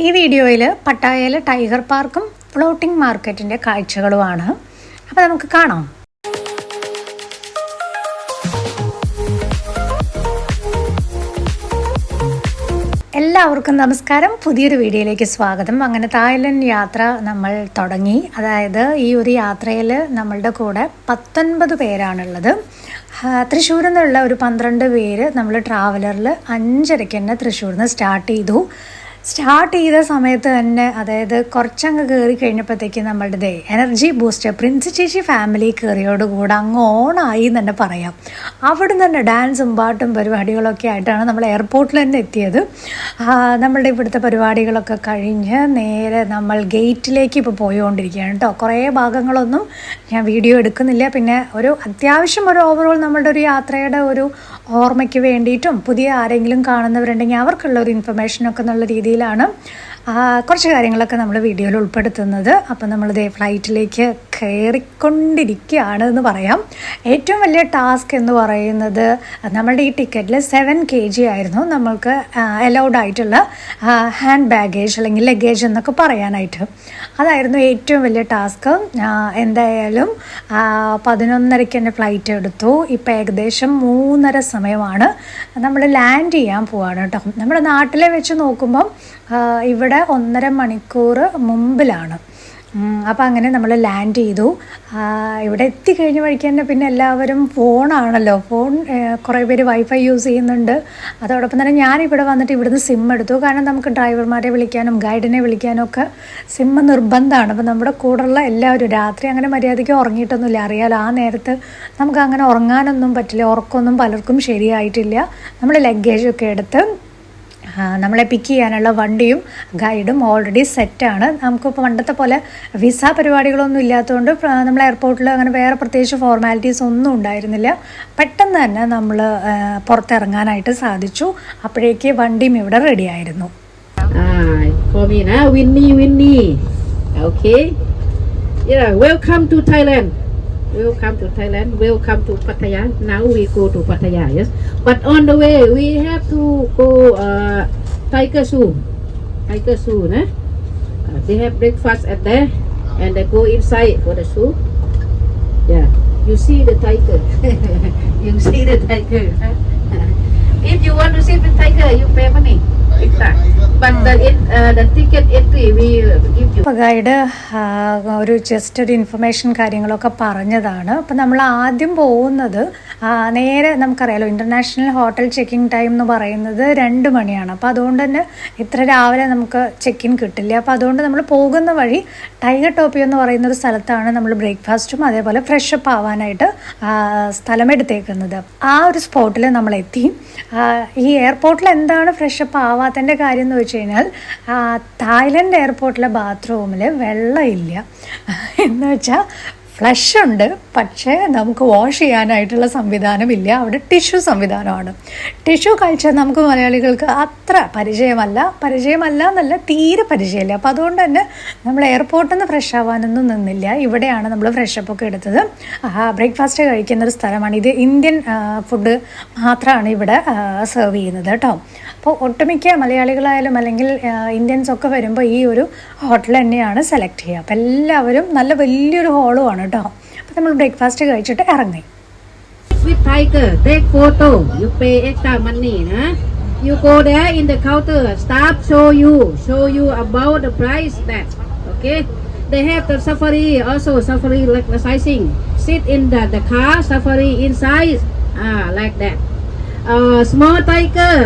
ഈ വീഡിയോയിൽ പട്ടായയിലെ ടൈഗർ പാർക്കും ഫ്ലോട്ടിംഗ് മാർക്കറ്റിന്റെ കാഴ്ചകളുമാണ്. അപ്പോൾ നമുക്ക് കാണാം. എല്ലാവർക്കും നമസ്കാരം. പുതിയൊരു വീഡിയോയിലേക്ക് സ്വാഗതം. അങ്ങനെ തായ്ലൻഡ് യാത്ര നമ്മൾ തുടങ്ങി. അതായത് ഈ ഒരു യാത്രയിൽ നമ്മളുടെ കൂടെ പത്തൊൻപത് പേരാണുള്ളത്. തൃശ്ശൂരിൽ നിന്നുള്ള ഒരു പന്ത്രണ്ട് പേര് നമ്മൾ ട്രാവലറിൽ അഞ്ചരയ്ക്ക് തന്നെ തൃശ്ശൂരിൽ നിന്ന് സ്റ്റാർട്ട് ചെയ്തു. സ്റ്റാർട്ട് ചെയ്ത സമയത്ത് തന്നെ അതായത് കുറച്ചങ്ങ് കയറി കഴിഞ്ഞപ്പോഴത്തേക്ക് നമ്മളുടെ ദേ എനർജി ബൂസ്റ്റർ പ്രിൻസ് ചേച്ചി ഫാമിലി കയറിയോടുകൂടെ അങ്ങ് ഓണായി എന്ന് തന്നെ പറയാം. അവിടെ തന്നെ ഡാൻസും പാട്ടും പരിപാടികളൊക്കെ ആയിട്ടാണ് നമ്മൾ എയർപോർട്ടിൽ തന്നെ എത്തിയത്. നമ്മളുടെ ഇവിടുത്തെ പരിപാടികളൊക്കെ കഴിഞ്ഞ് നേരെ നമ്മൾ ഗേറ്റിലേക്ക് ഇപ്പോൾ പോയിക്കൊണ്ടിരിക്കുകയാണ് കേട്ടോ കുറേ ഭാഗങ്ങളൊന്നും ഞാൻ വീഡിയോ എടുക്കുന്നില്ല. പിന്നെ ഒരു അത്യാവശ്യം ഒരു ഓവറോൾ നമ്മളുടെ ഒരു യാത്രയുടെ ഒരു ഓർമ്മയ്ക്ക് വേണ്ടിയിട്ടും പുതിയ ആരെങ്കിലും കാണുന്നവരുണ്ടെങ്കിൽ അവർക്കുള്ള ഒരു ഇൻഫർമേഷനൊക്കെ എന്നുള്ള രീതിയിലാണ്. കുറച്ച് കാര്യങ്ങളൊക്കെ നമ്മൾ വീഡിയോയിൽ ഉൾപ്പെടുത്തുന്നത്. അപ്പം നമ്മളിതേ ഫ്ലൈറ്റിലേക്ക് കയറിക്കൊണ്ടിരിക്കുകയാണ് എന്ന് പറയാം. ഏറ്റവും വലിയ ടാസ്ക് എന്ന് പറയുന്നത് നമ്മളുടെ ഈ ടിക്കറ്റിൽ സെവൻ കെ ജി ആയിരുന്നു. നമ്മൾക്ക് അലൗഡ് ആയിട്ടുള്ള ഹാൻഡ് ബാഗേജ് അല്ലെങ്കിൽ ലഗേജ് എന്നൊക്കെ പറയാനായിട്ട്. അതായിരുന്നു ഏറ്റവും വലിയ ടാസ്ക്. എന്തായാലും പതിനൊന്നരയ്ക്ക് തന്നെ ഫ്ലൈറ്റ് എടുത്തു. ഇപ്പം ഏകദേശം മൂന്നര സമയമാണ്. നമ്മൾ ലാൻഡ് ചെയ്യാൻ പോവാണ് കേട്ടോ. നമ്മുടെ നാട്ടിലെ വെച്ച് നോക്കുമ്പം ഇവിടെ ഒന്നര മണിക്കൂർ മുമ്പിലാണ്. അപ്പോൾ അങ്ങനെ നമ്മൾ ലാൻഡ് ചെയ്തു. ഇവിടെ എത്തിക്കഴിഞ്ഞ വഴിക്ക് തന്നെ പിന്നെ എല്ലാവരും ഫോണാണല്ലോ ഫോൺ കുറേ പേര് വൈഫൈ യൂസ് ചെയ്യുന്നുണ്ട്. അതോടൊപ്പം തന്നെ ഇവിടെ വന്നിട്ട് ഇവിടുന്ന് സിം എടുത്തു. കാരണം നമുക്ക് ഡ്രൈവർമാരെ വിളിക്കാനും ഗൈഡിനെ വിളിക്കാനും ഒക്കെ സിം നിർബന്ധമാണ്. അപ്പോൾ നമ്മുടെ കൂടെയുള്ള എല്ലാവരും രാത്രി അങ്ങനെ മര്യാദയ്ക്ക് ഉറങ്ങിയിട്ടൊന്നുമില്ല. അറിയാലോ ആ നേരത്ത് നമുക്ക് അങ്ങനെ ഉറങ്ങാനൊന്നും പറ്റില്ല. ഉറക്കമൊന്നും പലർക്കും ശരിയായിട്ടില്ല. നമ്മൾ ലഗേജൊക്കെ എടുത്ത് നമ്മളെ പിക്ക് ചെയ്യാനുള്ള വണ്ടിയും ഗൈഡും ഓൾറെഡി സെറ്റാണ് നമുക്കിപ്പോൾ പണ്ടത്തെ പോലെ വിസ പരിപാടികളൊന്നും ഇല്ലാത്തതുകൊണ്ട് നമ്മൾ എയർപോർട്ടിൽ അങ്ങനെ വേറെ പ്രത്യേകിച്ച് ഫോർമാലിറ്റീസ് ഒന്നും ഉണ്ടായിരുന്നില്ല. പെട്ടെന്ന് തന്നെ നമ്മൾ പുറത്തിറങ്ങാനായിട്ട് സാധിച്ചു. അപ്പോഴേക്ക് വണ്ടിയും ഇവിടെ റെഡി ആയിരുന്നു. Winnie Winnie. Winnie, welcome to Yeah, welcome to Thailand. Welcome to Pattaya. Now we go to Pattaya. Yes, but on the way we have to go uh, Tiger Zoo. Tiger Zoo, nah? Uh, they have breakfast at there, and they go inside for the zoo. Yeah, you see the tiger. you see the tiger. huh? if you want to see the tiger, you pay money. In, uh, guide ഒരു just ഒരു information കാര്യങ്ങളൊക്കെ പറഞ്ഞതാണ്. അപ്പം നമ്മൾ ആദ്യം പോകുന്നത് നേരെ നമുക്കറിയാലോ ഇന്റർനാഷണൽ ഹോട്ടൽ ചെക്കിംഗ് ടൈം എന്ന് പറയുന്നത് രണ്ട് മണിയാണ്. അപ്പോൾ അതുകൊണ്ട് തന്നെ ഇത്ര രാവിലെ നമുക്ക് ചെക്ക് ഇൻ കിട്ടില്ല. അപ്പോൾ അതുകൊണ്ട് നമ്മൾ പോകുന്ന വഴി ടൈഗർ ടോപ്പി എന്ന് പറയുന്ന ഒരു സ്ഥലത്താണ് നമ്മൾ ബ്രേക്ക്ഫാസ്റ്റും അതേപോലെ ഫ്രഷ് അപ്പ് ആവാനായിട്ട് സ്ഥലമെടുത്തേക്കുന്നത്. ആ ഒരു സ്പോട്ടിൽ നമ്മൾ എത്തി. ഈ എയർപോർട്ടിൽ എന്താണ് ഫ്രഷ് അപ്പ് ആവാത്തതിന്റെ കാര്യം എന്ന് വെച്ച് കഴിഞ്ഞാൽ തായ്ലൻഡ് എയർപോർട്ടിലെ ബാത്റൂമിൽ വെള്ളമില്ല. എന്ന് വെച്ചാൽ ഫ്ലഷ് ഉണ്ട് പക്ഷേ നമുക്ക് വാഷ് ചെയ്യാനായിട്ടുള്ള സംവിധാനമില്ല. അവിടെ ടിഷ്യൂ സംവിധാനമാണ്. ടിഷ്യൂ കൾച്ചർ നമുക്ക് മലയാളികൾക്ക് അത്ര പരിചയമല്ല. പരിചയമല്ല എന്നല്ല തീരെ പരിചയമില്ല. അപ്പോൾ അതുകൊണ്ട് തന്നെ നമ്മൾ എയർപോർട്ടിൽ നിന്ന് ഫ്രഷ് ആവാനൊന്നും നിന്നില്ല. ഇവിടെയാണ് നമ്മൾ ഫ്രഷപ്പ് ഒക്കെ എടുത്തത്. ബ്രേക്ക്ഫാസ്റ്റ് കഴിക്കുന്ന ഒരു സ്ഥലമാണ്. ഇത് ഇന്ത്യൻ ഫുഡ് മാത്രമാണ് ഇവിടെ സെർവ് ചെയ്യുന്നത് കേട്ടോ. അപ്പോൾ ഒട്ടുമിക്ക മലയാളികളായാലും അല്ലെങ്കിൽ ഇന്ത്യൻസ് ഒക്കെ വരുമ്പോൾ ഈ ഒരു ഹോട്ടൽ തന്നെയാണ് സെലക്ട് ചെയ്യുക അപ്പോൾ എല്ലാവരും നല്ല വലിയൊരു ഹോളുമാണ് കേട്ടോ അപ്പോൾ നമ്മൾ ബ്രേക്ക്ഫാസ്റ്റ് കഴിച്ചിട്ട് ഇറങ്ങി? You go there in the counter. Staff show you, show you about the price that. Okay. They have the safari also safari like the sizing. Sit in the, the car safari inside. Ah, like that. Uh, small tiger,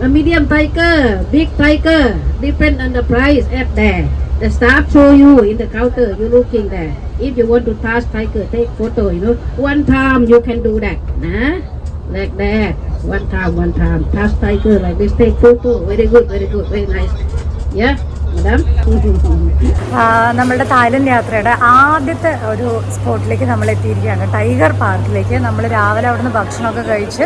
a medium tiger, big tiger, depend on the price at there. The staff show you in the counter, you looking there. If you want to touch tiger, take photo, you know. One time you can do that. Nah? Like that. One time, one time. Touch tiger like this, take photo. Very good, very good, very nice. Yeah, നമ്മളുടെ Thailand യാത്രയുടെ ആദ്യത്തെ ഒരു സ്പോട്ടിലേക്ക് നമ്മൾ എത്തിയിരിക്കുകയാണ്. Tiger പാർക്കിലേക്ക് നമ്മൾ രാവിലെ അവിടുന്ന് ഭക്ഷണമൊക്കെ കഴിച്ച്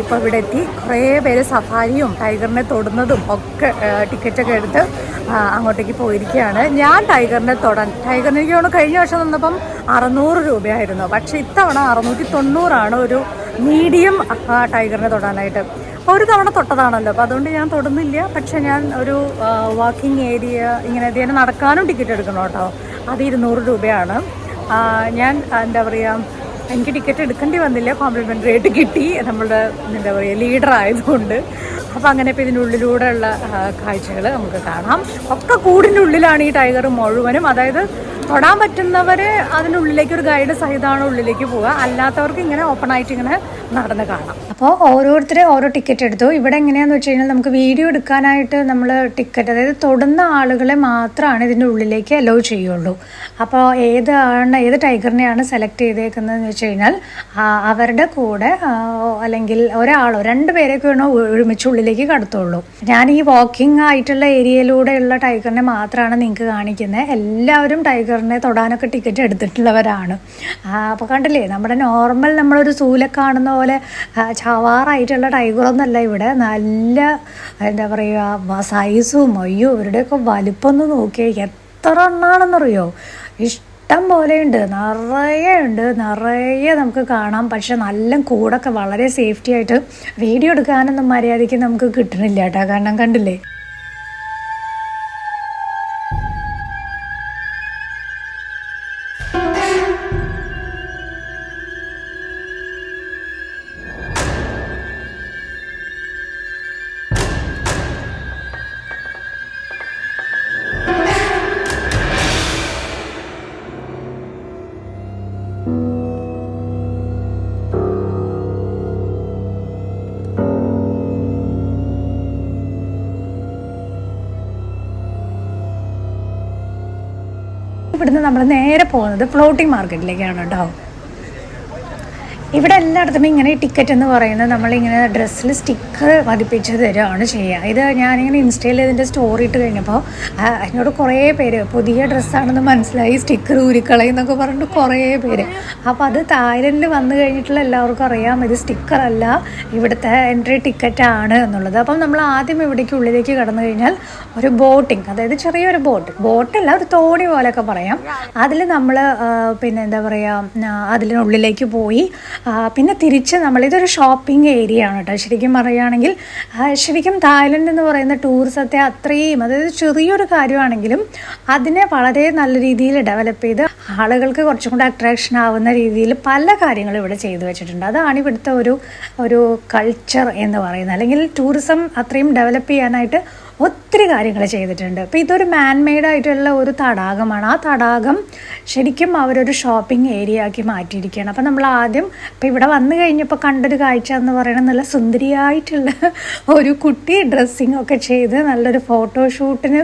ഇപ്പോൾ ഇവിടെ എത്തി. കുറേ പേര് സഫാരിയും ടൈഗറിനെ തൊടുന്നതും ഒക്കെ ടിക്കറ്റ് ഒക്കെ എടുത്ത് അങ്ങോട്ടേക്ക് പോയിരിക്കുകയാണ്. ഞാൻ ടൈഗറിനെ തൊടാൻ ടൈഗറിനെ കഴിഞ്ഞ വർഷം വന്നപ്പം അറുന്നൂറ് രൂപയായിരുന്നു. പക്ഷേ ഇത്തവണ അറുന്നൂറ്റി തൊണ്ണൂറാണ് ഒരു മീഡിയം ടൈഗറിനെ തൊടാനായിട്ട്. അപ്പോൾ ഒരു തവണ തൊട്ടതാണല്ലോ. അപ്പോൾ അതുകൊണ്ട് ഞാൻ തൊടുന്നില്ല. പക്ഷേ ഞാൻ ഒരു വാക്കിംഗ് ഏരിയ ഇങ്ങനെ ഇതിനെ നടക്കാനും ടിക്കറ്റ് എടുക്കണം കേട്ടോ. അത് ഇരുന്നൂറ് രൂപയാണ്. ഞാൻ എന്താ പറയുക എനിക്ക് ടിക്കറ്റ് എടുക്കേണ്ടി വന്നില്ല. കോംപ്ലിമെന്ററി ആയിട്ട് കിട്ടി. നമ്മളുടെ എന്താ പറയുക ലീഡർ ആയതുകൊണ്ട്. അപ്പോൾ അങ്ങനെ ഇപ്പോൾ ഇതിന്റെ ഉള്ളിലൂടെയുള്ള കാഴ്ചകൾ നമുക്ക് കാണാം. ഒക്കെ കൂടിന്റെ ഉള്ളിലാണ് ഈ ടൈഗർ മുഴുവനും. അതായത് തൊടാൻ പറ്റുന്നവർ അതിനുള്ളിലേക്ക് ഒരു ഗൈഡ് സഹിതമാണ് ഉള്ളിലേക്ക് പോവുക. അല്ലാത്തവർക്ക് ഇങ്ങനെ ഓപ്പൺ ആയിട്ട് ഇങ്ങനെ നടന്ന് കാണാം. അപ്പോൾ ഓരോരുത്തരെ ഓരോ ടിക്കറ്റ് എടുത്തു. ഇവിടെ എങ്ങനെയാന്ന് വെച്ച് കഴിഞ്ഞാൽ നമുക്ക് വീഡിയോ എടുക്കാനായിട്ട് നമ്മൾ ടിക്കറ്റ് അതായത് തൊടുന്ന ആളുകളെ മാത്രമാണ് ഇതിന്റെ ഉള്ളിലേക്ക് അലോ ചെയ്യുള്ളൂ. അപ്പോൾ ഏതാണ് ഏത് ടൈഗറിനെയാണ് സെലക്ട് ചെയ്തേക്കുന്നതെന്ന് വെച്ച് കഴിഞ്ഞാൽ അവരുടെ കൂടെ അല്ലെങ്കിൽ ഒരാളോ രണ്ട് പേരെയൊക്കെ വേണോ ഒരുമിച്ച് ഉള്ളിലേക്ക് കടത്തുള്ളൂ. ഞാൻ ഈ വാക്കിംഗ് ആയിട്ടുള്ള ഏരിയയിലൂടെയുള്ള ടൈഗറിനെ മാത്രമാണ് നിങ്ങൾക്ക് കാണിക്കുന്നത് എല്ലാവരും ടൈഗറിനെ തൊടാനൊക്കെ ടിക്കറ്റ് എടുത്തിട്ടുള്ളവരാണ്. അപ്പോൾ കണ്ടില്ലേ നമ്മുടെ നോർമൽ നമ്മളൊരു സൂല കാണുന്ന പോലെ ചാവാറായിട്ടുള്ള ടൈഗറൊന്നല്ല ഇവിടെ. നല്ല എന്താ പറയുക സൈസും അയ്യോ ഇവരുടെയൊക്കെ വലിപ്പം ഒന്ന് നോക്കിയാൽ എത്ര എണ്ണാണെന്നറിയോ? ഇഷ്ടം പോലെയുണ്ട്. നിറയെ ഉണ്ട്. നിറയെ നമുക്ക് കാണാം. പക്ഷെ നല്ല കൂടൊക്കെ വളരെ സേഫ്റ്റി ആയിട്ട് വീഡിയോ എടുക്കാനൊന്നും മര്യാദയ്ക്ക് നമുക്ക് കിട്ടണില്ല കേട്ടോ. കാരണം കണ്ടില്ലേ? ഇവിടുന്ന് നമ്മൾ നേരെ പോകുന്നത് ഫ്ലോട്ടിംഗ് മാർക്കറ്റിലേക്കാണ് കേട്ടോ. ഇവിടെ എല്ലായിടത്തും ഇങ്ങനെ ടിക്കറ്റ് എന്ന് പറയുന്നത് നമ്മളിങ്ങനെ ഡ്രസ്സിൽ സ്റ്റിക്കർ പതിപ്പിച്ച് തരുകയാണ് ചെയ്യുക. ഇത് ഞാനിങ്ങനെ ഇൻസ്റ്റയിൽ ഇതിന്റെ സ്റ്റോറി ഇട്ട് കഴിഞ്ഞപ്പോൾ എന്നോട് കുറേ പേര് പുതിയ ഡ്രസ്സാണെന്ന് മനസ്സിലായി സ്റ്റിക്കർ ഊരിക്കളയും എന്നൊക്കെ പറഞ്ഞിട്ട് കുറേ പേര്. അപ്പോൾ അത് തായ്ലൻഡിൽ വന്നു കഴിഞ്ഞിട്ടുള്ള എല്ലാവർക്കും അറിയാം ഇത് സ്റ്റിക്കർ അല്ല ഇവിടുത്തെ എൻട്രി ടിക്കറ്റ് ആണ് എന്നുള്ളത്. അപ്പം നമ്മൾ ആദ്യം ഇവിടേക്ക് ഉള്ളിലേക്ക് കടന്നു കഴിഞ്ഞാൽ ഒരു ബോട്ടിങ് അതായത് ചെറിയൊരു ബോട്ട് ബോട്ടല്ല ഒരു തോണി പോലെയൊക്കെ പറയാം. അതിൽ നമ്മൾ പിന്നെ എന്താ പറയുക അതിനുള്ളിലേക്ക് പോയി പിന്നെ തിരിച്ച് നമ്മൾ ഇതൊരു ഷോപ്പിംഗ് ഏരിയ ആണ് കേട്ടോ ശരിക്കും പറയുകയാണെങ്കിൽ ശരിക്കും തായ്ലൻഡ് എന്ന് പറയുന്ന ടൂറിസത്തെ അത്രയും അതായത് ചെറിയൊരു കാര്യമാണെങ്കിലും അതിനെ വളരെ നല്ല രീതിയിൽ ഡെവലപ്പ് ചെയ്ത് ആളുകൾക്ക് കുറച്ചും കൂടെ അട്രാക്ഷൻ ആവുന്ന രീതിയിൽ പല കാര്യങ്ങളും ഇവിടെ ചെയ്തു വെച്ചിട്ടുണ്ട്. അതാണ് ഇവിടുത്തെ ഒരു ഒരു കൾച്ചർ എന്ന് പറയുന്നത്. അല്ലെങ്കിൽ ടൂറിസം അത്രയും ഡെവലപ്പ് ചെയ്യാനായിട്ട് ഒത്തിരി കാര്യങ്ങൾ ചെയ്തിട്ടുണ്ട്. അപ്പോൾ ഇതൊരു മാൻമെയ്ഡ് ആയിട്ടുള്ള ഒരു തടാകമാണ്. ആ തടാകം ശരിക്കും അവരൊരു ഷോപ്പിംഗ് ഏരിയ ആക്കി മാറ്റിയിരിക്കുകയാണ്. അപ്പോൾ നമ്മൾ ആദ്യം ഇപ്പോൾ ഇവിടെ വന്നു കഴിഞ്ഞപ്പോൾ കണ്ടൊരു കാഴ്ച എന്ന് പറയുന്നത് നല്ല സുന്ദരിയായിട്ടുള്ള ഒരു കുട്ടി ഡ്രസ്സിങ് ഒക്കെ ചെയ്ത് നല്ലൊരു ഫോട്ടോഷൂട്ടിന്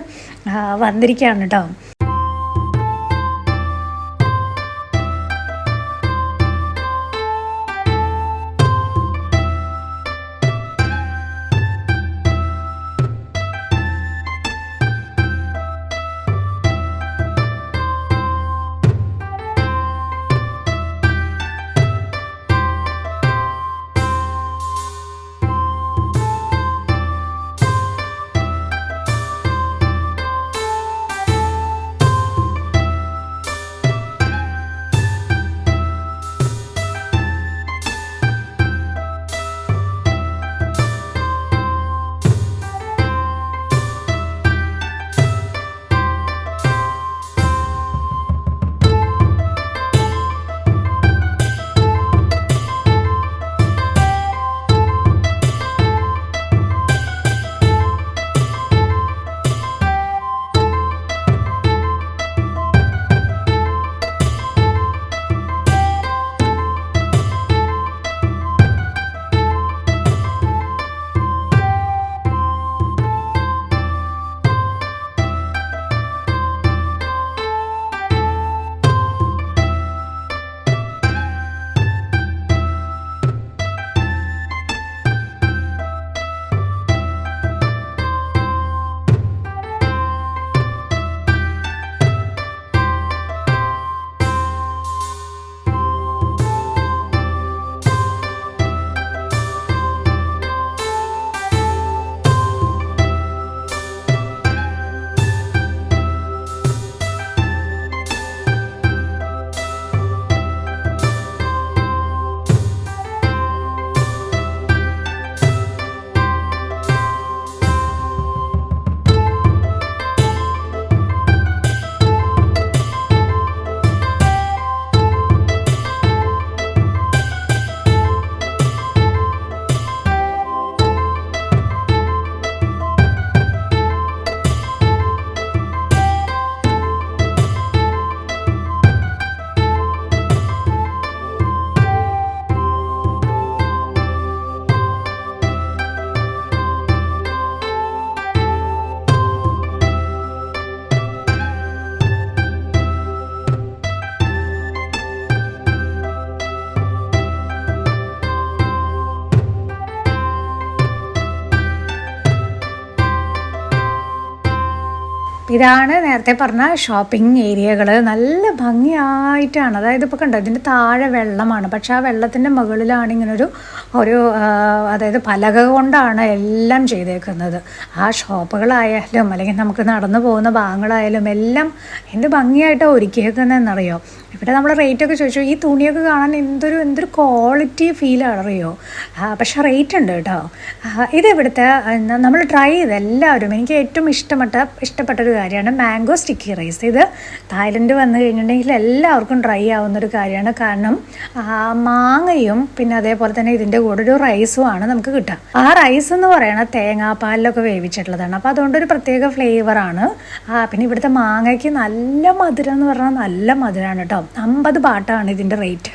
വന്നിരിക്കുകയാണ് കേട്ടോ ഇതാണ് നേരത്തെ പറഞ്ഞ ഷോപ്പിംഗ് ഏരിയകൾ നല്ല ഭംഗിയായിട്ടാണ്. അതായത് ഇപ്പോൾ കണ്ടോ ഇതിന്റെ താഴെ വെള്ളമാണ്. പക്ഷേ ആ വെള്ളത്തിന്റെ മുകളിലാണ് ഇങ്ങനൊരു ഒരു അതായത് പലക കൊണ്ടാണ് എല്ലാം ചെയ്തേക്കുന്നത്. ആ ഷോപ്പുകളായാലും അല്ലെങ്കിൽ നമുക്ക് നടന്നു പോകുന്ന ഭാഗങ്ങളായാലും എല്ലാം എന്ത് ഭംഗിയായിട്ടാണ് ഒരുക്കിയേക്കുന്നതെന്നറിയോ? ഇവിടെ നമ്മൾ റേറ്റൊക്കെ ചോദിച്ചു. ഈ തുണിയൊക്കെ കാണാൻ എന്തൊരു എന്തൊരു ക്വാളിറ്റി ഫീലാണ് അറിയോ? പക്ഷെ റേറ്റ് ഉണ്ട് കേട്ടോ. ഇത് ഇവിടുത്തെ നമ്മൾ ട്രൈ ചെയ്ത് എല്ലാവരും എനിക്ക് ഏറ്റവും ഇഷ്ടപ്പെട്ട ഇഷ്ടപ്പെട്ട ഒരു കാര്യമാണ് മാംഗോ സ്റ്റിക്കി റൈസ് ഇത് തായ്ലൻഡ് വന്നു കഴിഞ്ഞിട്ടുണ്ടെങ്കിൽ എല്ലാവർക്കും ട്രൈ ആവുന്ന ഒരു കാര്യമാണ്. കാരണം മാങ്ങയും പിന്നെ അതേപോലെ തന്നെ ഇതിന്റെ കൂടെ ഒരു റൈസും ആണ് നമുക്ക് കിട്ടുക. ആ റൈസ് എന്ന് പറയുന്നത് തേങ്ങാപ്പാലിലൊക്കെ വേവിച്ചിട്ടുള്ളതാണ്. അപ്പോൾ അതുകൊണ്ട് ഒരു പ്രത്യേക ഫ്ലേവറാണ് പിന്നെ ഇവിടുത്തെ മാങ്ങയ്ക്ക് നല്ല മധുരം എന്ന് പറഞ്ഞാൽ നല്ല മധുരമാണ് കേട്ടോ. അമ്പത് പാട്ടാണ് ഇതിന്റെ റേറ്റ്.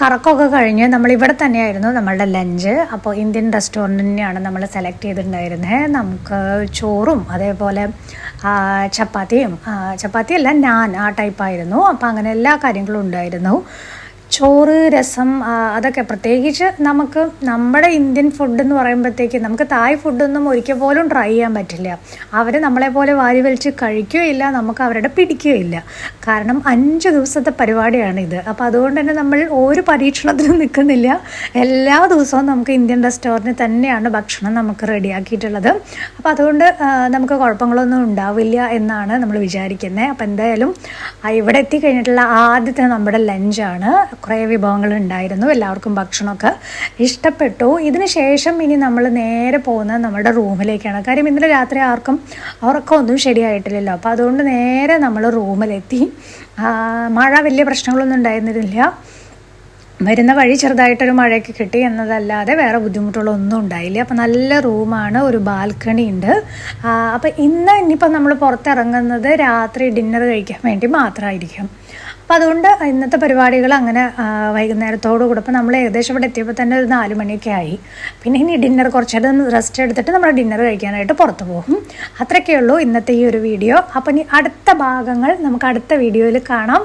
കറക്കമൊക്കെ കഴിഞ്ഞ് നമ്മൾ ഇവിടെ തന്നെയായിരുന്നു നമ്മളുടെ ലഞ്ച് അപ്പോൾ ഇന്ത്യൻ റെസ്റ്റോറന്റ് തന്നെയാണ് നമ്മൾ സെലക്ട് ചെയ്തിട്ടുണ്ടായിരുന്നത് നമുക്ക് ചോറും അതേപോലെ ചപ്പാത്തിയും ചപ്പാത്തിയല്ല ഞാൻ ആ ടൈപ്പായിരുന്നു അപ്പോൾ അങ്ങനെ എല്ലാ കാര്യങ്ങളും ഉണ്ടായിരുന്നു. ചോറ് രസം അതൊക്കെ. പ്രത്യേകിച്ച് നമുക്ക് നമ്മുടെ ഇന്ത്യൻ ഫുഡ് എന്ന് പറയുമ്പോഴത്തേക്ക് നമുക്ക് തായ് ഫുഡൊന്നും ഒരിക്കൽ പോലും ട്രൈ ചെയ്യാൻ പറ്റില്ല. അവർ നമ്മളെ പോലെ വാരി വലിച്ച് കഴിക്കുകയില്ല നമുക്ക് അവരുടെ പിടിക്കുകയില്ല. കാരണം അഞ്ച് ദിവസത്തെ പരിപാടിയാണ് ഇത്. അപ്പോൾ അതുകൊണ്ട് തന്നെ നമ്മൾ ഒരു പരീക്ഷണത്തിനും നിൽക്കുന്നില്ല. എല്ലാ ദിവസവും നമുക്ക് ഇന്ത്യൻ റെസ്റ്റോറന്റിൽ തന്നെയാണ് ഭക്ഷണം നമുക്ക് റെഡിയാക്കിയിട്ടുള്ളത്. അപ്പോൾ അതുകൊണ്ട് നമുക്ക് കുഴപ്പങ്ങളൊന്നും ഉണ്ടാവില്ല എന്നാണ് നമ്മൾ വിചാരിക്കുന്നത് അപ്പോൾ എന്തായാലും ഇവിടെ എത്തിക്കഴിഞ്ഞിട്ടുള്ള ആദ്യത്തെ നമ്മുടെ ലഞ്ചാണ് കുറേ വിഭവങ്ങൾ ഉണ്ടായിരുന്നു എല്ലാവർക്കും ഭക്ഷണമൊക്കെ ഇഷ്ടപ്പെട്ടു. ഇതിന് ശേഷം ഇനി നമ്മൾ നേരെ പോകുന്നത് നമ്മുടെ റൂമിലേക്കാണ്. കാര്യം ഇന്നലെ രാത്രി ആർക്കും ഉറക്കമൊന്നും ശരിയായിട്ടില്ലല്ലോ. അപ്പോൾ അതുകൊണ്ട് നേരെ നമ്മൾ റൂമിലെത്തി. മഴ വലിയ പ്രശ്നങ്ങളൊന്നും ഉണ്ടായിരുന്നില്ല. വരുന്ന വഴി ചെറുതായിട്ടൊരു മഴയൊക്കെ കിട്ടി എന്നതല്ലാതെ വേറെ ബുദ്ധിമുട്ടുകളൊന്നും ഉണ്ടായില്ല. അപ്പോൾ നല്ല റൂമാണ് ഒരു ബാൽക്കണി ഉണ്ട്. അപ്പോൾ ഇന്ന് ഇനിയിപ്പോൾ നമ്മൾ പുറത്തിറങ്ങുന്നത് രാത്രി ഡിന്നർ കഴിക്കാൻ വേണ്ടി മാത്രമായിരിക്കും. അപ്പോൾ അതുകൊണ്ട് ഇന്നത്തെ പരിപാടികൾ അങ്ങനെ വൈകുന്നേരത്തോടു കൂടെ. ഇപ്പം നമ്മൾ ഏകദേശം ഇവിടെ എത്തിയപ്പോൾ തന്നെ ഒരു നാല് മണിയൊക്കെ ആയി. പിന്നെ ഇനി ഡിന്നർ കുറച്ചേരം റെസ്റ്റ് എടുത്തിട്ട് നമ്മൾ ഡിന്നർ കഴിക്കാനായിട്ട് പുറത്തു പോകും. അത്രയൊക്കെ ഉള്ളൂ ഇന്നത്തെ ഈ ഒരു വീഡിയോ അപ്പം ഇനി അടുത്ത ഭാഗങ്ങൾ നമുക്ക് അടുത്ത വീഡിയോയിൽ കാണാം.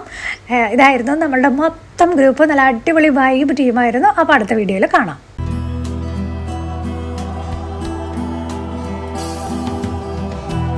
ഇതായിരുന്നു നമ്മളുടെ മൊത്തം ഗ്രൂപ്പ് നല്ല അടിപൊളി വൈബ് ടീമായിരുന്നു അപ്പോൾ അടുത്ത വീഡിയോയിൽ കാണാം.